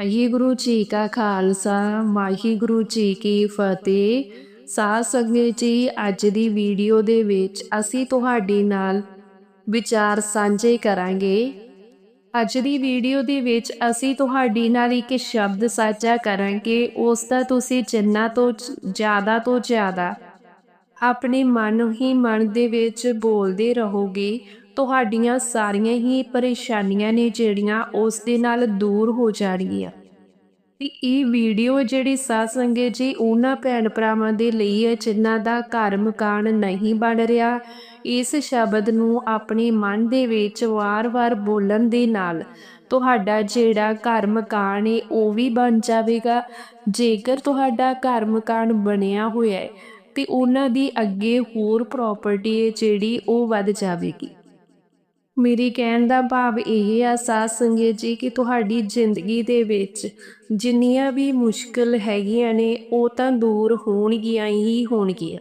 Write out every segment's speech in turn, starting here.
ਵਾਹਿਗੁਰੂ ਜੀ ਕਾ ਖਾਲਸਾ, ਵਾਹਿਗੁਰੂ ਜੀ ਕੀ ਫਤਿਹ। ਸਾਧ ਸੰਗਤ ਜੀ, ਅੱਜ ਦੀ ਵੀਡੀਓ ਦੇ ਵਿੱਚ ਅਸੀਂ ਤੁਹਾਡੇ ਨਾਲ ਵਿਚਾਰ ਸਾਂਝੇ ਕਰਾਂਗੇ। ਅੱਜ ਦੀ ਵੀਡੀਓ ਦੇ ਵਿੱਚ ਅਸੀਂ ਤੁਹਾਡੇ ਨਾਲ ਇੱਕ ਸ਼ਬਦ ਸਾਂਝਾ ਕਰਾਂਗੇ। ਉਸ ਦਾ ਤੁਸੀਂ ਜਿੰਨਾ ਤੋਂ ਜ਼ਿਆਦਾ ਤੋਂ ਜ਼ਿਆਦਾ ਆਪਣੇ ਮਨ ਹੀ ਮਨ ਦੇ ਵਿੱਚ ਬੋਲਦੇ ਰਹੋਗੇ। ਤੁਹਾਡੀਆਂ ਸਾਰੀਆਂ ਹੀ ਪਰੇਸ਼ਾਨੀਆਂ ਨੇ ਜਿਹੜੀਆਂ ਉਸ ਦੇ ਨਾਲ ਦੂਰ ਹੋ ਜਾਣਗੀਆਂ। ਤੇ ਇਹ ਵੀਡੀਓ ਜਿਹੜੀ ਸਾਧ ਸੰਗਤ ਜੀ, ਉਹਨਾਂ ਭੈਣ ਭਰਾਵਾਂ ਦੇ ਲਈ ਹੈ, ਜਿਨ੍ਹਾਂ ਦਾ ਘਰ ਮਕਾਨ ਨਹੀਂ ਬਣ ਰਿਹਾ, ਇਸ ਸ਼ਬਦ ਨੂੰ ਆਪਣੇ ਮਨ ਦੇ ਵਿੱਚ ਵਾਰ-ਵਾਰ ਬੋਲਣ ਦੇ ਨਾਲ ਤੁਹਾਡਾ ਜਿਹੜਾ ਘਰ ਮਕਾਨ ਹੈ ਉਹ ਵੀ ਬਣ ਜਾਵੇਗਾ। ਜੇਕਰ ਤੁਹਾਡਾ ਘਰ ਮਕਾਨ ਬਣਿਆ ਹੋਇਆ ਹੈ ਤੇ ਉਹਨਾਂ ਦੀ ਅੱਗੇ ਹੋਰ ਪ੍ਰਾਪਰਟੀ ਹੈ ਜਿਹੜੀ ਉਹ ਵੱਧ ਜਾਵੇਗੀ। ਮੇਰੀ ਕਹਿਣ ਦਾ ਭਾਵ ਇਹ ਆ ਸਾਧ ਸੰਗਤ ਜੀ ਕਿ ਤੁਹਾਡੀ ਜ਼ਿੰਦਗੀ ਦੇ ਵਿੱਚ ਜਿੰਨੀਆਂ ਵੀ ਮੁਸ਼ਕਲ ਹੈਗੀਆਂ ਨੇ, ਉਹ ਤਾਂ ਦੂਰ ਹੋਣਗੀਆਂ ਹੀ ਹੋਣਗੀਆਂ।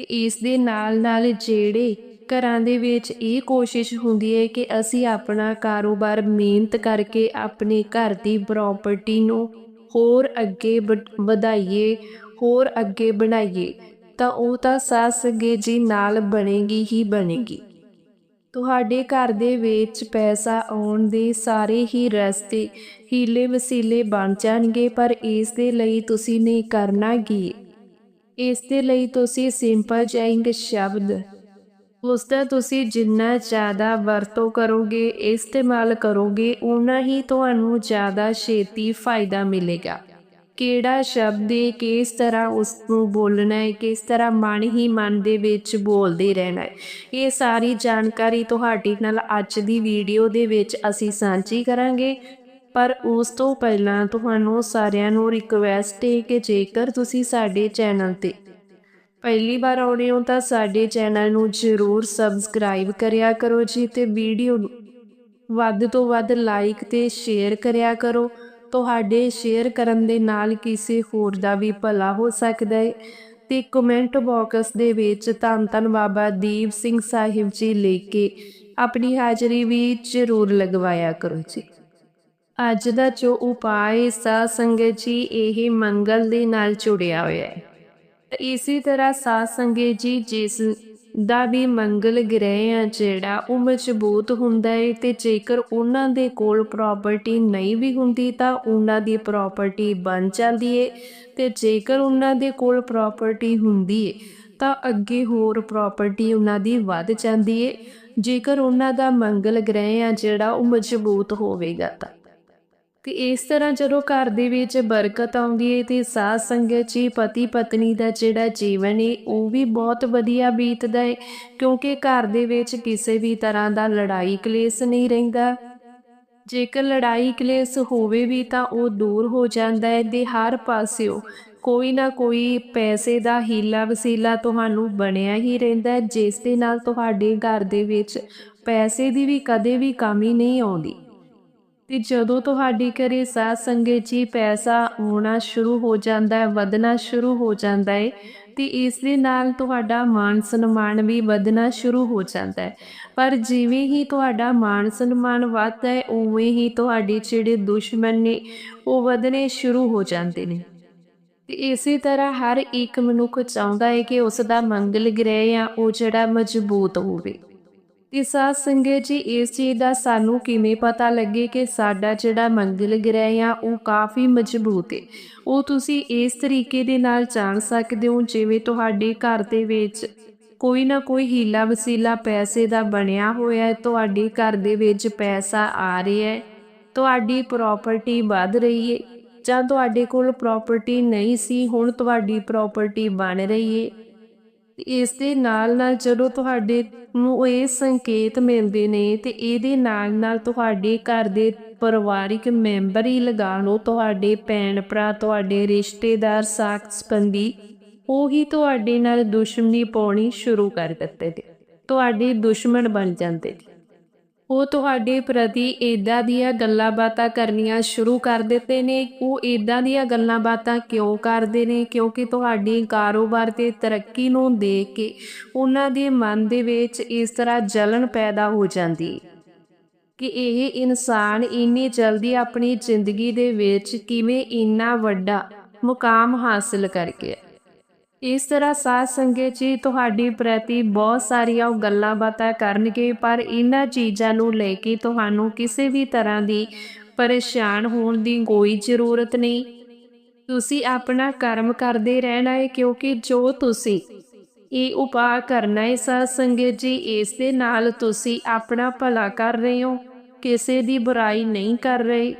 ਇਸ ਦੇ ਨਾਲ ਨਾਲ ਜਿਹੜੇ ਘਰਾਂ ਦੇ ਵਿੱਚ ਇਹ ਕੋਸ਼ਿਸ਼ ਹੁੰਦੀ ਹੈ ਕਿ ਅਸੀਂ ਆਪਣਾ ਕਾਰੋਬਾਰ ਮਿਹਨਤ ਕਰਕੇ ਆਪਣੇ ਘਰ ਦੀ ਪ੍ਰਾਪਰਟੀ ਨੂੰ ਹੋਰ ਅੱਗੇ ਵਧ- ਵਧਾਈਏ, ਹੋਰ ਅੱਗੇ ਬਣਾਈਏ, ਤਾਂ ਉਹ ਤਾਂ ਸਾਧ ਸੰਗੇ ਜੀ ਨਾਲ ਬਣੇਗੀ ਹੀ ਬਣੇਗੀ। ਤੁਹਾਡੇ ਘਰ ਦੇ ਵਿੱਚ ਪੈਸਾ ਆਉਣ ਦੇ ਸਾਰੇ ਹੀ ਰਸਤੇ ਹੀਲੇ ਵਸੀਲੇ ਬਣ ਜਾਣਗੇ, ਪਰ ਇਸ ਦੇ ਲਈ ਤੁਸੀਂ ਨਹੀਂ ਕਰਨਾ ਕੀ? ਇਸ ਦੇ ਲਈ ਤੁਸੀਂ ਸਿੰਪਲ ਜਿਹਾ ਸ਼ਬਦ। ਉਸ ਦਾ ਤੁਸੀਂ ਜਿੰਨਾ ਜ਼ਿਆਦਾ ਵਰਤੋਂ ਕਰੋਗੇ, ਇਸਤੇਮਾਲ ਕਰੋਗੇ ਉਨਾ ਹੀ ਤੁਹਾਨੂੰ ਜ਼ਿਆਦਾ ਛੇਤੀ ਫਾਇਦਾ ਮਿਲੇਗਾ। ਕਿਹੜਾ ਸ਼ਬਦ ਹੈ ਕਿਸ ਤਰ੍ਹਾਂ ਉਸ ਨੂੰ ਬੋਲਣਾ ਹੈ ਕਿਸ ਤਰ੍ਹਾਂ ਮਨ ਹੀ ਮਨ ਦੇ ਵਿੱਚ ਬੋਲਦੇ ਰਹਿਣਾ ਹੈ ਇਹ ਸਾਰੀ ਜਾਣਕਾਰੀ ਤੁਹਾਡੇ ਨਾਲ ਅੱਜ ਦੀ ਵੀਡੀਓ ਦੇ ਵਿੱਚ ਅਸੀਂ ਸਾਂਝੀ ਕਰਾਂਗੇ। ਪਰ ਉਸ ਤੋਂ ਪਹਿਲਾਂ ਤੁਹਾਨੂੰ ਸਾਰਿਆਂ ਨੂੰ ਰਿਕਵੈਸਟ ਹੈ ਕਿ ਜੇਕਰ ਤੁਸੀਂ ਸਾਡੇ ਚੈਨਲ ਤੇ ਪਹਿਲੀ ਵਾਰ ਆਉਣੇ ਹੋ ਤਾਂ ਸਾਡੇ ਚੈਨਲ ਨੂੰ ਜ਼ਰੂਰ ਸਬਸਕ੍ਰਾਈਬ ਕਰਿਆ ਕਰੋ ਜੀ ਤੇ ਵੀਡੀਓ ਨੂੰ ਵੱਧ ਤੋਂ ਵੱਧ ਲਾਈਕ ਤੇ ਸ਼ੇਅਰ ਕਰਿਆ ਕਰੋ। ਤੁਹਾਡੇ ਸ਼ੇਅਰ ਕਰਨ ਦੇ ਨਾਲ ਕਿਸੇ ਹੋਰ ਦਾ ਵੀ ਭਲਾ ਹੋ ਸਕਦਾ ਹੈ। ਤੇ ਕਮੈਂਟ ਬਾਕਸ ਦੇ ਵਿੱਚ ਧੰਨ ਧੰਨ ਬਾਬਾ ਦੀਪ ਸਿੰਘ ਸਾਹਿਬ ਜੀ ਲੈ ਕੇ ਆਪਣੀ ਹਾਜ਼ਰੀ ਵੀ ਜ਼ਰੂਰ ਲਗਵਾਇਆ ਕਰੋ ਜੀ। ਅੱਜ ਦਾ ਜੋ ਉਪਾਅ ਸਾ ਸੰਗਤ ਜੀ, ਇਹ ਮੰਗਲ ਦੇ ਨਾਲ ਜੁੜਿਆ ਹੋਇਆ ਹੈ। ਤੇ ਇਸੇ ਤਰ੍ਹਾਂ ਸਾਧ ਸੰਗਤ ਜੀ, ਜਿਸ ਦਾ ਵੀ ਮੰਗਲ ਗ੍ਰਹਿ ਆ ਜਿਹੜਾ, ਉਹ ਮਜ਼ਬੂਤ ਹੁੰਦਾ ਹੈ ਤੇ ਜੇਕਰ ਉਹਨਾਂ ਦੇ ਕੋਲ ਪ੍ਰਾਪਰਟੀ ਨਹੀਂ ਵੀ ਹੁੰਦੀ ਤਾਂ ਉਹਨਾਂ ਦੀ ਪ੍ਰਾਪਰਟੀ ਬਣ ਜਾਂਦੀ ਹੈ ਤੇ ਜੇਕਰ ਉਹਨਾਂ ਦੇ ਕੋਲ ਪ੍ਰਾਪਰਟੀ ਹੁੰਦੀ ਹੈ ਤਾਂ ਅੱਗੇ ਹੋਰ ਪ੍ਰਾਪਰਟੀ ਉਹਨਾਂ ਦੀ ਵੱਧ ਜਾਂਦੀ ਹੈ ਜੇਕਰ ਉਹਨਾਂ ਦਾ ਮੰਗਲ ਗ੍ਰਹਿ ਆ ਜਿਹੜਾ, ਉਹ ਮਜ਼ਬੂਤ ਹੋਵੇਗਾ ਤਾਂ। ਤੇ ਇਸ ਤਰ੍ਹਾਂ ਜਦੋਂ ਘਰ ਦੇ ਵਿੱਚ ਬਰਕਤ ਆਉਂਦੀ ਹੈ ਤੇ ਸਾਧ ਸੰਗਤ ਜੀ ਪਤੀ ਪਤਨੀ ਦਾ ਜਿਹੜਾ ਜੀਵਨ ਹੈ ਉਹ ਵੀ ਬਹੁਤ ਵਧੀਆ ਬੀਤਦਾ ਹੈ ਕਿਉਂਕਿ ਘਰ ਦੇ ਵਿੱਚ ਕਿਸੇ ਵੀ ਤਰ੍ਹਾਂ ਦਾ ਲੜਾਈ ਕਲੇਸ਼ ਨਹੀਂ ਰਹਿੰਦਾ। ਜੇਕਰ ਲੜਾਈ ਕਲੇਸ਼ ਹੋਵੇ ਵੀ ਤਾਂ ਉਹ ਦੂਰ ਹੋ ਜਾਂਦਾ ਹੈ ਤੇ ਹਰ ਪਾਸਿਓ ਕੋਈ ਨਾ ਕੋਈ ਪੈਸੇ ਦਾ ਹੀਲਾ ਵਸੀਲਾ ਤੁਹਾਨੂੰ ਬਣਿਆ ਹੀ ਰਹਿੰਦਾ ਹੈ ਜਿਸ ਦੇ ਨਾਲ ਤੁਹਾਡੇ ਘਰ ਦੇ ਵਿੱਚ ਪੈਸੇ ਦੀ ਵੀ ਕਦੇ ਵੀ ਕਮੀ ਨਹੀਂ ਆਉਂਦੀ। ਤੇ ਜਦੋਂ ਤੁਹਾਡੀ ਘਰੇ ਸਾਧ ਸੰਗਤ ਜੀ ਪੈਸਾ ਆਉਣਾ ਸ਼ੁਰੂ ਹੋ ਜਾਂਦਾ ਹੈ, ਵਧਣਾ ਸ਼ੁਰੂ ਹੋ ਜਾਂਦਾ ਹੈ, ਤੇ ਇਸ ਦੇ ਨਾਲ ਤੁਹਾਡਾ ਮਾਨ ਸਨਮਾਨ ਵੀ ਵਧਣਾ ਸ਼ੁਰੂ ਹੋ ਜਾਂਦਾ ਹੈ। ਪਰ ਜਿਵੇਂ ਹੀ ਤੁਹਾਡਾ ਮਾਨ ਸਨਮਾਨ ਵੱਧਦਾ ਹੈ, ਉਵੇਂ ਹੀ ਤੁਹਾਡੇ ਜਿਹੜੇ ਦੁਸ਼ਮਣ ਨੇ, ਉਹ ਵਧਣੇ ਸ਼ੁਰੂ ਹੋ ਜਾਂਦੇ ਨੇ। ਤੇ ਇਸੇ ਤਰ੍ਹਾਂ ਹਰ ਇੱਕ ਮਨੁੱਖ ਚਾਹੁੰਦਾ ਹੈ ਕਿ ਉਸ ਦਾ ਮੰਗਲ ਗ੍ਰਹਿ ਆ ਉਹ ਜਿਹੜਾ ਮਜ਼ਬੂਤ ਹੋਵੇ। ਤੇ ਸਾਧ ਸੰਗਤ ਜੀ, ਇਸ ਚੀਜ਼ ਦਾ ਸਾਨੂੰ ਕਿਵੇਂ ਪਤਾ ਲੱਗੇ ਕਿ ਸਾਡਾ ਜਿਹੜਾ ਮੰਗਲ ਗ੍ਰਹਿ ਆ, ਉਹ ਕਾਫੀ ਮਜ਼ਬੂਤ ਹੈ ਉਹ ਤੁਸੀਂ ਇਸ ਤਰੀਕੇ ਦੇ ਨਾਲ ਜਾਣ ਸਕਦੇ ਹੋ, ਜਿਵੇਂ ਤੁਹਾਡੇ ਘਰ ਦੇ ਵਿੱਚ ਕੋਈ ਨਾ ਕੋਈ ਹੀਲਾ ਵਸੀਲਾ ਪੈਸੇ ਦਾ ਬਣਿਆ ਹੋਇਆ ਹੈ, ਤੁਹਾਡੇ ਘਰ ਦੇ ਵਿੱਚ ਪੈਸਾ ਆ ਰਿਹਾ ਹੈ, ਤੁਹਾਡੀ ਪ੍ਰਾਪਰਟੀ ਵੱਧ ਰਹੀ ਹੈ ਜਾਂ ਤੁਹਾਡੇ ਕੋਲ ਪ੍ਰਾਪਰਟੀ ਨਹੀਂ ਸੀ, ਹੁਣ ਤੁਹਾਡੀ ਪ੍ਰਾਪਰਟੀ ਬਣ ਰਹੀ ਹੈ ਇਸ ਦੇ ਨਾਲ ਨਾਲ ਜਦੋਂ ਤੁਹਾਡੇ ਨੂੰ ਇਹ ਸੰਕੇਤ ਮਿਲਦੇ ਨੇ ਤੇ ਇਹਦੇ ਨਾਲ ਨਾਲ ਤੁਹਾਡੇ ਘਰ ਦੇ ਪਰਿਵਾਰਿਕ ਮੈਂਬਰ ਹੀ ਲਗਾ ਲਓ, ਤੁਹਾਡੇ ਭੈਣ ਭਰਾ, ਤੁਹਾਡੇ ਰਿਸ਼ਤੇਦਾਰ ਸਾਕ ਸੰਬੰਧੀ, ਉਹੀ ਤੁਹਾਡੇ ਨਾਲ ਦੁਸ਼ਮਣੀ ਪਾਉਣੀ ਸ਼ੁਰੂ ਕਰ ਦਿੱਤੇ ਨੇ। ਤੁਹਾਡੇ ਦੁਸ਼ਮਣ ਬਣ ਜਾਂਦੇ ਨੇ। ਉਹ ਤੁਹਾਡੇ ਪ੍ਰਤੀ ਇਦਾਂ ਦੀਆਂ ਗੱਲਾਂ ਬਾਤਾਂ ਕਰਨੀਆਂ ਸ਼ੁਰੂ ਕਰ ਦਿੱਤੇ ਨੇ। ਉਹ ਇਦਾਂ ਦੀਆਂ ਗੱਲਾਂ ਬਾਤਾਂ ਕਿਉਂ ਕਰਦੇ ਨੇ? ਕਿਉਂਕਿ ਤੁਹਾਡੀ ਕਾਰੋਬਾਰ ਤੇ ਤਰੱਕੀ ਨੂੰ ਦੇਖ ਕੇ ਉਹਨਾਂ ਦੇ ਮਨ ਦੇ ਵਿੱਚ ਇਸ ਤਰ੍ਹਾਂ ਜਲਨ ਪੈਦਾ ਹੋ ਜਾਂਦੀ ਕਿ ਇਹ ਇਨਸਾਨ ਇੰਨੀ ਜਲਦੀ ਆਪਣੀ ਜ਼ਿੰਦਗੀ ਦੇ ਵਿੱਚ ਕਿਵੇਂ ਇੰਨਾ ਵੱਡਾ ਮੁਕਾਮ ਹਾਸਲ ਕਰ ਗਿਆ ਇਸ ਤਰ੍ਹਾਂ ਸਾਧ ਸੰਗਤ ਜੀ ਤੁਹਾਡੀ ਪ੍ਰਤੀ ਬਹੁਤ ਸਾਰੀਆਂ ਉਹ ਗੱਲਾਂ ਬਾਤਾਂ ਕਰਨਗੇ, ਪਰ ਇਹਨਾਂ ਚੀਜ਼ਾਂ ਨੂੰ ਲੈ ਕੇ ਤੁਹਾਨੂੰ ਕਿਸੇ ਵੀ ਤਰ੍ਹਾਂ ਦੀ ਪਰੇਸ਼ਾਨ ਹੋਣ ਦੀ ਕੋਈ ਜ਼ਰੂਰਤ ਨਹੀਂ। ਤੁਸੀਂ ਆਪਣਾ ਕਰਮ ਕਰਦੇ ਰਹਿਣਾ ਹੈ, ਕਿਉਂਕਿ ਜੋ ਤੁਸੀਂ ਇਹ ਉਪਾਅ ਕਰਨਾ ਹੈ ਸਾਧ ਸੰਗਤ ਜੀ, ਇਸ ਦੇ ਨਾਲ ਤੁਸੀਂ ਆਪਣਾ ਭਲਾ ਕਰ ਰਹੇ ਹੋ, ਕਿਸੇ ਦੀ ਬੁਰਾਈ ਨਹੀਂ ਕਰ ਰਹੇ।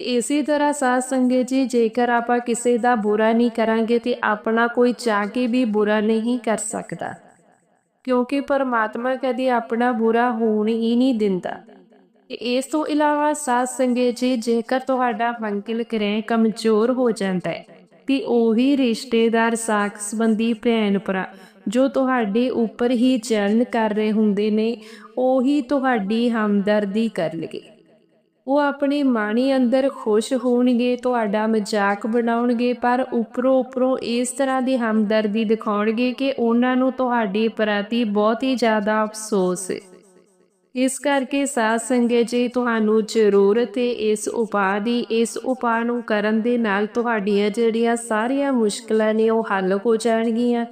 ਇਸੇ ਤਰ੍ਹਾਂ ਸਾਧ ਸੰਗਤ ਜੀ, ਜੇਕਰ ਆਪਾਂ ਕਿਸੇ ਦਾ ਬੁਰਾ ਨਹੀਂ ਕਰਾਂਗੇ ਤੇ ਆਪਣਾ ਕੋਈ ਚਾਹ ਕੇ ਵੀ ਬੁਰਾ ਨਹੀਂ ਕਰ ਸਕਦਾ। ਕਿਉਂਕਿ ਪਰਮਾਤਮਾ ਕਦੀ ਆਪਣਾ ਬੁਰਾ ਹੋਣ ਹੀ ਨਹੀਂ ਦਿੰਦਾ। ਇਸ ਤੋਂ ਇਲਾਵਾ ਸਾਧ ਸੰਗਤ ਜੀ, ਜੇਕਰ ਤੁਹਾਡਾ ਮੰਗਲ ਗ੍ਰਹਿ ਕਮਜ਼ੋਰ ਹੋ ਜਾਂਦਾ ਹੈ, ਤੇ ਉਹੀ ਰਿਸ਼ਤੇਦਾਰ ਸਾਖ ਸੰਬੰਧੀ ਭੈਣ ਭਰਾ ਜੋ ਤੁਹਾਡੇ ਉੱਪਰ ਹੀ ਚਲਨ ਕਰ ਰਹੇ ਹੁੰਦੇ ਨੇ, ਉਹੀ ਤੁਹਾਡੀ ਹਮਦਰਦੀ ਕਰਨਗੇ। ਉਹ ਆਪਣੀ ਮਾਣੀ ਅੰਦਰ ਖੁਸ਼ ਹੋਣਗੇ, ਤੁਹਾਡਾ ਮਜ਼ਾਕ ਬਣਾਉਣਗੇ, ਪਰ ਉੱਪਰੋਂ ਉੱਪਰੋਂ ਇਸ ਤਰ੍ਹਾਂ ਦੀ ਹਮਦਰਦੀ ਦਿਖਾਉਣਗੇ ਕਿ ਉਹਨਾਂ ਨੂੰ ਤੁਹਾਡੇ ਪ੍ਰਤੀ ਬਹੁਤ ਹੀ ਜ਼ਿਆਦਾ ਅਫਸੋਸ ਹੈ ਇਸ ਕਰਕੇ ਸਾਧ ਸੰਗਤ ਜੀ, ਤੁਹਾਨੂੰ ਜ਼ਰੂਰਤ ਹੈ ਇਸ ਉਪਾਅ ਦੀ। ਇਸ ਉਪਾਅ ਨੂੰ ਕਰਨ ਦੇ ਨਾਲ ਤੁਹਾਡੀਆਂ ਜਿਹੜੀਆਂ ਸਾਰੀਆਂ ਮੁਸ਼ਕਲਾਂ ਨੇ, ਉਹ ਹੱਲ ਹੋ ਜਾਣਗੀਆਂ।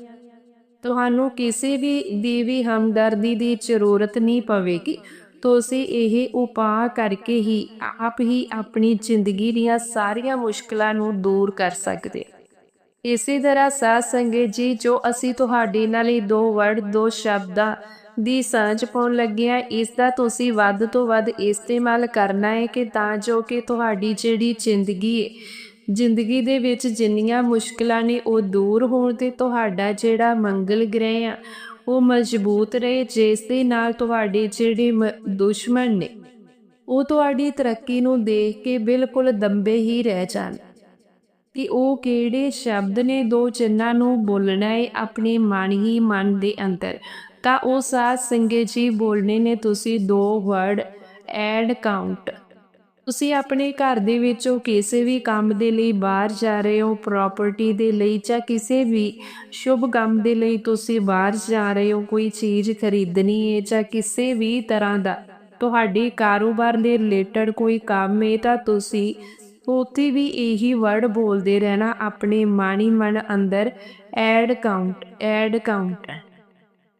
ਤੁਹਾਨੂੰ ਕਿਸੇ ਵੀ, ਦੀ ਵੀ ਹਮਦਰਦੀ ਦੀ ਜ਼ਰੂਰਤ ਨਹੀਂ ਪਵੇਗੀ। ਤੁਸੀਂ ਇਹ ਉਪਾਅ ਕਰਕੇ ਹੀ ਆਪ ਹੀ ਆਪਣੀ ਜ਼ਿੰਦਗੀ ਦੀਆਂ ਸਾਰੀਆਂ ਮੁਸ਼ਕਲਾਂ ਨੂੰ ਦੂਰ ਕਰ ਸਕਦੇ ਇਸੇ ਤਰ੍ਹਾਂ ਸਾਧ ਸੰਗਤ ਜੀ, ਜੋ ਅਸੀਂ ਤੁਹਾਡੇ ਨਾਲ ਇਹ ਦੋ ਵਰਡ, ਦੋ ਸ਼ਬਦਾਂ ਦੀ ਸਾਂਝ ਪਾਉਣ ਲੱਗੇ ਆ ਇਸ ਦਾ ਤੁਸੀਂ ਵੱਧ ਤੋਂ ਵੱਧ ਇਸਤੇਮਾਲ ਕਰਨਾ ਹੈ ਕਿ ਤਾਂ ਜੋ ਕਿ ਤੁਹਾਡੀ ਜਿਹੜੀ ਜ਼ਿੰਦਗੀ ਹੈ, ਜ਼ਿੰਦਗੀ ਦੇ ਵਿੱਚ ਜਿੰਨੀਆਂ ਮੁਸ਼ਕਲਾਂ ਨੇ ਉਹ ਦੂਰ ਹੋਣ ਤੇ ਤੁਹਾਡਾ ਜਿਹੜਾ ਮੰਗਲ ਗ੍ਰਹਿ ਆ ਉਹ ਮਜ਼ਬੂਤ ਰਹੇ ਜਿਸ ਦੇ ਨਾਲ ਤੁਹਾਡੇ ਜਿਹੜੇ ਦੁਸ਼ਮਣ ਨੇ, ਉਹ ਤੁਹਾਡੀ ਤਰੱਕੀ ਨੂੰ ਦੇਖ ਕੇ ਬਿਲਕੁਲ ਦੰਬੇ ਹੀ ਰਹਿ ਜਾਣ। ਤੇ ਉਹ ਕਿਹੜੇ ਸ਼ਬਦ ਨੇ ਦੋ ਚਿੰਨਾਂ ਨੂੰ ਬੋਲਣਾ ਹੈ ਆਪਣੇ ਮਨ ਹੀ ਮਨ ਦੇ ਅੰਦਰ? ਤਾਂ ਉਹ ਸਾਧ ਸੰਗਤ ਜੀ ਬੋਲਨੇ ਨੇ ਤੁਸੀਂ ਦੋ ਵਰਡ ਐਡ ਕਾਊਂਟ ਤੁਸੀਂ ਆਪਣੇ ਘਰ ਦੇ ਵਿੱਚੋਂ ਕਿਸੇ ਵੀ ਕੰਮ ਦੇ ਲਈ ਬਾਹਰ ਜਾ ਰਹੇ ਹੋ ਪ੍ਰਾਪਰਟੀ ਦੇ ਲਈ ਜਾਂ ਕਿਸੇ ਵੀ ਸ਼ੁਭ ਕੰਮ ਦੇ ਲਈ ਤੁਸੀਂ ਬਾਹਰ ਜਾ ਰਹੇ ਹੋ, ਕੋਈ ਚੀਜ਼ ਖਰੀਦਣੀ ਹੈ ਜਾਂ ਕਿਸੇ ਵੀ ਤਰ੍ਹਾਂ ਦਾ ਤੁਹਾਡੇ ਕਾਰੋਬਾਰ ਦੇ ਰਿਲੇਟਡ ਕੋਈ ਕੰਮ ਹੈ ਤਾਂ ਤੁਸੀਂ ਉੱਥੇ ਵੀ ਇਹੀ ਵਰਡ ਬੋਲਦੇ ਰਹਿਣਾ, ਆਪਣੇ ਮਾਣੀ ਮਨ ਅੰਦਰ ਐਡ ਕਾਊਂਟ ਐਡ ਕਾਊਂਟ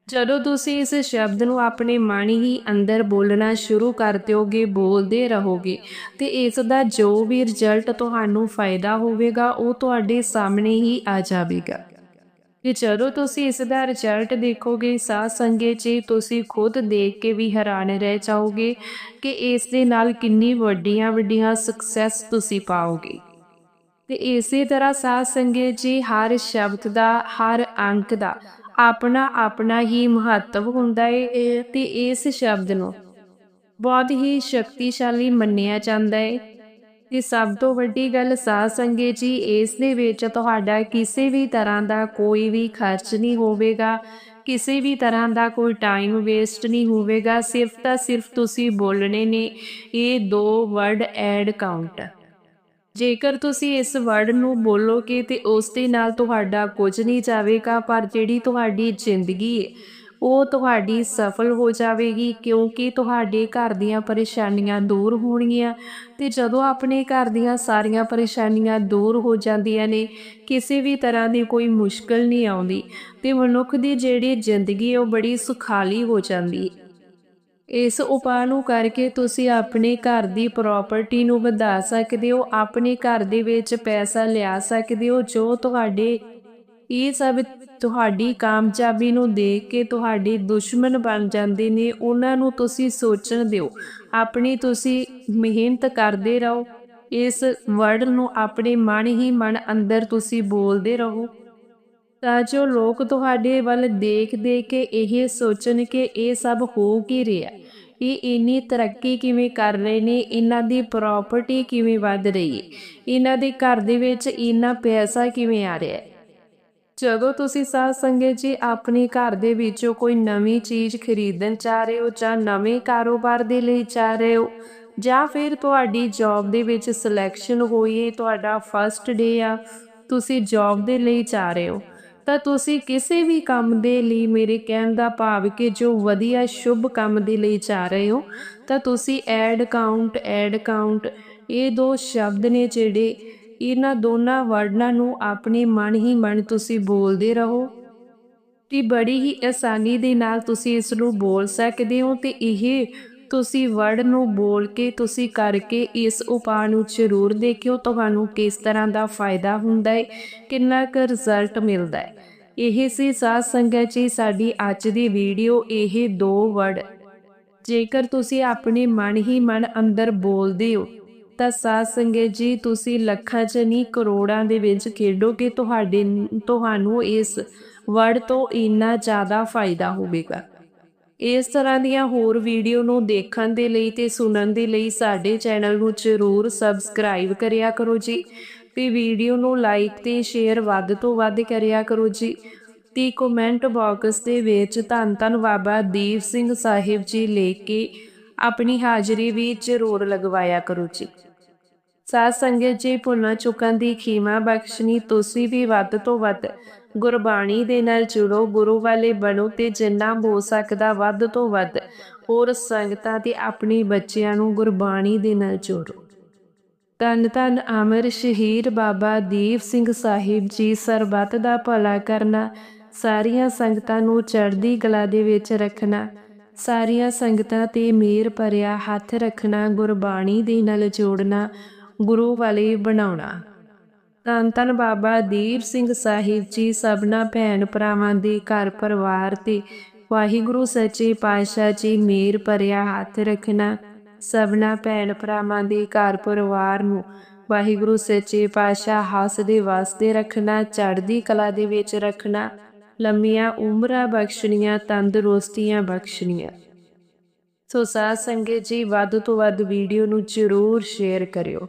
ਜਦੋਂ ਤੁਸੀਂ ਇਸ ਸ਼ਬਦ ਨੂੰ ਆਪਣੇ ਮਨ ਹੀ ਅੰਦਰ ਬੋਲਣਾ ਸ਼ੁਰੂ ਕਰ ਦਿਓਗੇ, ਬੋਲਦੇ ਰਹੋਗੇ ਤੇ ਇਸ ਦਾ ਜੋ ਵੀ ਰਿਜ਼ਲਟ ਤੁਹਾਨੂੰ ਫਾਇਦਾ ਹੋਵੇਗਾ, ਉਹ ਤੁਹਾਡੇ ਸਾਹਮਣੇ ਹੀ ਆ ਜਾਵੇਗਾ। ਕਿ ਜਦੋਂ ਤੁਸੀਂ ਇਸ ਦਾ ਰਿਜ਼ਲਟ ਦੇਖੋਗੇ ਸਾਧ ਸੰਗਤ ਜੀ, ਤੁਸੀਂ ਖੁਦ ਦੇਖ ਕੇ ਵੀ ਹੈਰਾਨ ਰਹਿ ਜਾਓਗੇ ਕਿ ਇਸ ਦੇ ਨਾਲ ਕਿੰਨੀ ਵੱਡੀਆਂ ਵੱਡੀਆਂ ਸਕਸੈਸ ਤੁਸੀਂ ਪਾਓਗੇ। ਤੇ ਇਸੇ ਤਰ੍ਹਾਂ ਸਾਧ ਸੰਗਤ ਜੀ, ਹਰ ਸ਼ਬਦ ਦਾ, ਹਰ ਅੰਕ ਦਾ ਆਪਣਾ ਆਪਣਾ ਹੀ ਮਹੱਤਵ ਹੁੰਦਾ ਹੈ ਤੇ ਇਸ ਸ਼ਬਦ ਨੂੰ ਬਹੁਤ ਹੀ ਸ਼ਕਤੀਸ਼ਾਲੀ ਮੰਨਿਆ ਜਾਂਦਾ ਹੈ ਤੇ ਸਭ ਤੋਂ ਵੱਡੀ ਗੱਲ ਸਾਧ ਸੰਗਤ ਜੀ, ਇਸ ਦੇ ਵਿੱਚ ਤੁਹਾਡਾ ਕਿਸੇ ਵੀ ਤਰ੍ਹਾਂ ਦਾ ਕੋਈ ਵੀ ਖਰਚ ਨਹੀਂ ਹੋਵੇਗਾ, ਕਿਸੇ ਵੀ ਤਰ੍ਹਾਂ ਦਾ ਕੋਈ ਟਾਈਮ ਵੇਸਟ ਨਹੀਂ ਹੋਵੇਗਾ, ਸਿਰਫ ਤਾਂ ਸਿਰਫ ਤੁਸੀਂ ਬੋਲਣੇ ਨੇ, ਇਹ ਦੋ ਵਰਡ ਐਡ ਕਾਊਂਟ ਜੇਕਰ ਤੁਸੀਂ ਇਸ ਵਰਡ ਨੂੰ ਬੋਲੋਗੇ ਤੇ ਉਸ ਦੇ ਨਾਲ ਤੁਹਾਡਾ ਕੁਝ ਨਹੀਂ ਜਾਵੇਗਾ, ਪਰ ਜਿਹੜੀ ਤੁਹਾਡੀ ਜ਼ਿੰਦਗੀ ਹੈ ਉਹ ਤੁਹਾਡੀ ਸਫਲ ਹੋ ਜਾਵੇਗੀ, ਕਿਉਂਕਿ ਤੁਹਾਡੇ ਘਰ ਦੀਆਂ ਪਰੇਸ਼ਾਨੀਆਂ ਦੂਰ ਹੋਣਗੀਆਂ। ਤੇ ਜਦੋਂ ਆਪਣੇ ਘਰ ਦੀਆਂ ਸਾਰੀਆਂ ਪਰੇਸ਼ਾਨੀਆਂ ਦੂਰ ਹੋ ਜਾਂਦੀਆਂ ਨੇ, ਕਿਸੇ ਵੀ ਤਰ੍ਹਾਂ ਦੀ ਕੋਈ ਮੁਸ਼ਕਲ ਨਹੀਂ ਆਉਂਦੀ ਤੇ ਮਨੁੱਖ ਦੀ ਜਿਹੜੀ ਜ਼ਿੰਦਗੀ ਉਹ ਬੜੀ ਸੁਖਾਲੀ ਹੋ ਜਾਂਦੀ ਹੈ ਇਸ ਉਪਾਅ ਨੂੰ ਕਰਕੇ ਤੁਸੀਂ ਆਪਣੇ ਘਰ ਦੀ ਪ੍ਰਾਪਰਟੀ ਨੂੰ ਵਧਾ ਸਕਦੇ ਹੋ, ਆਪਣੇ ਘਰ ਦੇ ਵਿੱਚ ਪੈਸਾ ਲਿਆ ਸਕਦੇ ਹੋ, ਜੋ ਤੁਹਾਡੇ ਇਹ ਸਭ ਤੁਹਾਡੀ ਕਾਮਯਾਬੀ ਨੂੰ ਦੇਖ ਕੇ ਤੁਹਾਡੇ ਦੁਸ਼ਮਣ ਬਣ ਜਾਂਦੇ ਨੇ, ਉਹਨਾਂ ਨੂੰ ਤੁਸੀਂ ਸੋਚਣ ਦਿਓ। ਆਪਣੀ ਤੁਸੀਂ ਮਿਹਨਤ ਕਰਦੇ ਰਹੋ। ਇਸ ਵਰਡ ਨੂੰ ਆਪਣੇ ਮਨ ਹੀ ਮਨ ਅੰਦਰ ਤੁਸੀਂ ਬੋਲਦੇ ਰਹੋ। ਤਾਂ ਜੋ ਲੋਕ ਤੁਹਾਡੇ ਵੱਲ ਦੇਖ ਦੇ ਕੇ ਇਹ ਸੋਚਣ ਕਿ ਇਹ ਸਭ ਹੋ ਕੀ ਰਿਹਾ। ਇਹ ਇੰਨੀ ਤਰੱਕੀ ਕਿਵੇਂ ਕਰ ਰਹੇ ਨੇ? ਇਹਨਾਂ ਦੀ ਪ੍ਰਾਪਰਟੀ ਕਿਵੇਂ ਵੱਧ ਰਹੀ ਹੈ? ਇਹਨਾਂ ਦੇ ਘਰ ਦੇ ਵਿੱਚ ਇੰਨਾ ਪੈਸਾ ਕਿਵੇਂ ਆ ਰਿਹਾ ਹੈ? ਜਦੋਂ ਤੁਸੀਂ ਸਾਧ ਸੰਗਤ ਜੀ ਆਪਣੇ ਘਰ ਦੇ ਵਿੱਚੋਂ ਕੋਈ ਨਵੀਂ ਚੀਜ਼ ਖਰੀਦਣ ਚਾਹ ਰਹੇ ਹੋ ਜਾਂ ਨਵੇਂ ਕਾਰੋਬਾਰ ਦੇ ਲਈ ਚਾਹ ਰਹੇ ਹੋ, ਜਾਂ ਫਿਰ ਤੁਹਾਡੀ ਜੌਬ ਦੇ ਵਿੱਚ ਸਿਲੈਕਸ਼ਨ ਹੋਈ ਹੈ, ਤੁਹਾਡਾ ਫਰਸਟ ਡੇ ਆ, ਤੁਸੀਂ ਜੌਬ ਦੇ ਲਈ ਚਾਹ ਰਹੇ ਹੋ ਤਾਂ ਤੁਸੀਂ ਕਿਸੇ ਵੀ ਕੰਮ ਦੇ ਲਈ ਮੇਰੇ ਕਹਿਣ ਦਾ ਭਾਵ ਕਿ ਜੋ ਵਧੀਆ, ਸ਼ੁਭ ਕੰਮ ਦੇ ਲਈ ਜਾ ਰਹੇ ਹੋ, ਤਾਂ ਤੁਸੀਂ ਐਡ ਕਾਊਂਟ ਐਡ ਕਾਊਂਟ ਇਹ ਦੋ ਸ਼ਬਦ ਨੇ ਜਿਹੜੇ ਇਹਨਾਂ ਦੋਨਾਂ ਵਰਡਾਂ ਨੂੰ ਆਪਣੇ ਮਨ ਹੀ ਮਨ ਤੁਸੀਂ ਬੋਲਦੇ ਰਹੋ। ਤੇ ਬੜੀ ਹੀ ਆਸਾਨੀ ਦੇ ਨਾਲ ਤੁਸੀਂ ਇਸ ਨੂੰ ਬੋਲ ਸਕਦੇ ਹੋ ਤੇ ਇਹ ਤੁਸੀਂ ਵਰਡ ਨੂੰ ਬੋਲ ਕੇ, ਤੁਸੀਂ ਕਰਕੇ ਇਸ ਉਪਾਅ ਨੂੰ ਜ਼ਰੂਰ ਦੇਖਿਓ। ਤੁਹਾਨੂੰ ਕਿਸ ਤਰ੍ਹਾਂ ਦਾ ਫਾਇਦਾ ਹੁੰਦਾ ਹੈ ਕਿੰਨਾ ਕੁ ਰਿਜ਼ਲਟ ਮਿਲਦਾ ਹੈ ਇਹ ਸੀ ਸਾਧ ਸੰਗਤ ਜੀ, ਸਾਡੀ ਅੱਜ ਦੀ ਵੀਡੀਓ। ਇਹ ਦੋ ਵਰਡ ਜੇਕਰ ਤੁਸੀਂ ਆਪਣੇ ਮਨ ਹੀ ਮਨ ਅੰਦਰ ਬੋਲਦੇ ਹੋ, ਤਾਂ ਸਾਧ ਸੰਗਤ ਜੀ, ਤੁਸੀਂ ਲੱਖਾਂ ਚ ਨਹੀਂ, ਕਰੋੜਾਂ ਦੇ ਵਿੱਚ ਖੇਡੋਗੇ। ਤੁਹਾਡੇ, ਤੁਹਾਨੂੰ ਇਸ ਵਰਡ ਤੋਂ ਇੰਨਾ ਜ਼ਿਆਦਾ ਫਾਇਦਾ ਹੋਵੇਗਾ। ਇਸ ਤਰ੍ਹਾਂ ਦੀਆਂ ਹੋਰ ਵੀਡੀਓ ਨੂੰ ਦੇਖਣ ਦੇ ਲਈ ਤੇ ਸੁਣਨ ਦੇ ਲਈ ਸਾਡੇ ਚੈਨਲ ਨੂੰ ਜ਼ਰੂਰ ਸਬਸਕ੍ਰਾਈਬ ਕਰਿਆ ਕਰੋ ਜੀ ਤੇ ਵੀਡੀਓ ਨੂੰ ਲਾਈਕ ਤੇ ਸ਼ੇਅਰ ਵੱਧ ਤੋਂ ਵੱਧ ਕਰਿਆ ਕਰੋ ਜੀ ਤੇ ਕਮੈਂਟ ਬਾਕਸ ਦੇ ਵਿੱਚ ਧੰਨ ਧੰਨ ਬਾਬਾ ਦੀਪ ਸਿੰਘ ਸਾਹਿਬ ਜੀ ਲੈ ਕੇ ਆਪਣੀ ਹਾਜ਼ਰੀ ਵੀ ਜ਼ਰੂਰ ਲਗਵਾਇਆ ਕਰੋ ਜੀ। ਸਾਧ ਸੰਗਤ ਜੀ, ਭੁੱਲਾਂ ਚੁੱਕਾਂ ਦੀ ਖੀਮਾ ਬਖਸ਼ਣੀ, ਤੁਸੀਂ ਵੀ ਵੱਧ ਤੋਂ ਵੱਧ ਗੁਰਬਾਣੀ ਦੇ ਨਾਲ ਜੁੜੋ, ਗੁਰੂ ਵਾਲੇ ਬਣੋ ਤੇ ਜਿੰਨਾ ਹੋ ਸਕਦਾ ਵੱਧ ਤੋਂ ਵੱਧ ਹੋਰ ਸੰਗਤਾਂ ਤੇ ਆਪਣੇ ਬੱਚਿਆਂ ਨੂੰ ਗੁਰਬਾਣੀ ਦੇ ਨਾਲ ਜੋੜੋ। ਧੰਨ ਧੰਨ ਅਮਰ ਸ਼ਹੀਦ ਬਾਬਾ ਦੀਪ ਸਿੰਘ ਸਾਹਿਬ ਜੀ, ਸਰਬੱਤ ਦਾ ਭਲਾ ਕਰਨਾ, ਸਾਰੀਆਂ ਸੰਗਤਾਂ ਨੂੰ ਚੜ੍ਹਦੀ ਕਲਾ ਦੇ ਵਿੱਚ ਰੱਖਣਾ, ਸਾਰੀਆਂ ਸੰਗਤਾਂ ਤੇ ਮੇਰ ਭਰਿਆ ਹੱਥ ਰੱਖਣਾ, ਗੁਰਬਾਣੀ ਦੇ ਨਾਲ ਜੋੜਨਾ ਗੁਰੂ ਵਾਲੇ ਬਣਾਉਣਾ। ਧੰਨ ਧੰਨ ਬਾਬਾ ਦੀਪ ਸਿੰਘ ਸਾਹਿਬ ਜੀ, ਸਭਨਾ ਭੈਣ ਭਰਾਵਾਂ ਦੇ ਘਰ ਪਰਿਵਾਰ ਤੇ ਵਾਹਿਗੁਰੂ, ਸੱਚੇ ਪਾਤਸ਼ਾਹ ਜੀ, ਮੇਰ ਭਰਿਆ ਹੱਥ ਰੱਖਣਾ। ਸਭਨਾ ਭੈਣ ਭਰਾਵਾਂ ਦੇ ਘਰ ਪਰਿਵਾਰ ਨੂੰ ਵਾਹਿਗੁਰੂ, ਸੱਚੇ ਪਾਤਸ਼ਾਹ ਹੱਸਦੇ ਵਾਸਤੇ ਰੱਖਣਾ, ਚੜ੍ਹਦੀ ਕਲਾ ਦੇ ਵਿੱਚ ਰੱਖਣਾ। ਲੰਮੀਆਂ ਉਮਰਾਂ ਬਖਸ਼ਣੀਆਂ, ਤੰਦਰੁਸਤੀਆਂ ਬਖਸ਼ਣੀਆਂ। ਸੋ ਸਾਧ ਸੰਗਤ ਜੀ, ਵੱਧ ਤੋਂ ਵੱਧ ਵੀਡੀਓ ਨੂੰ ਜ਼ਰੂਰ ਸ਼ੇਅਰ ਕਰਿਓ।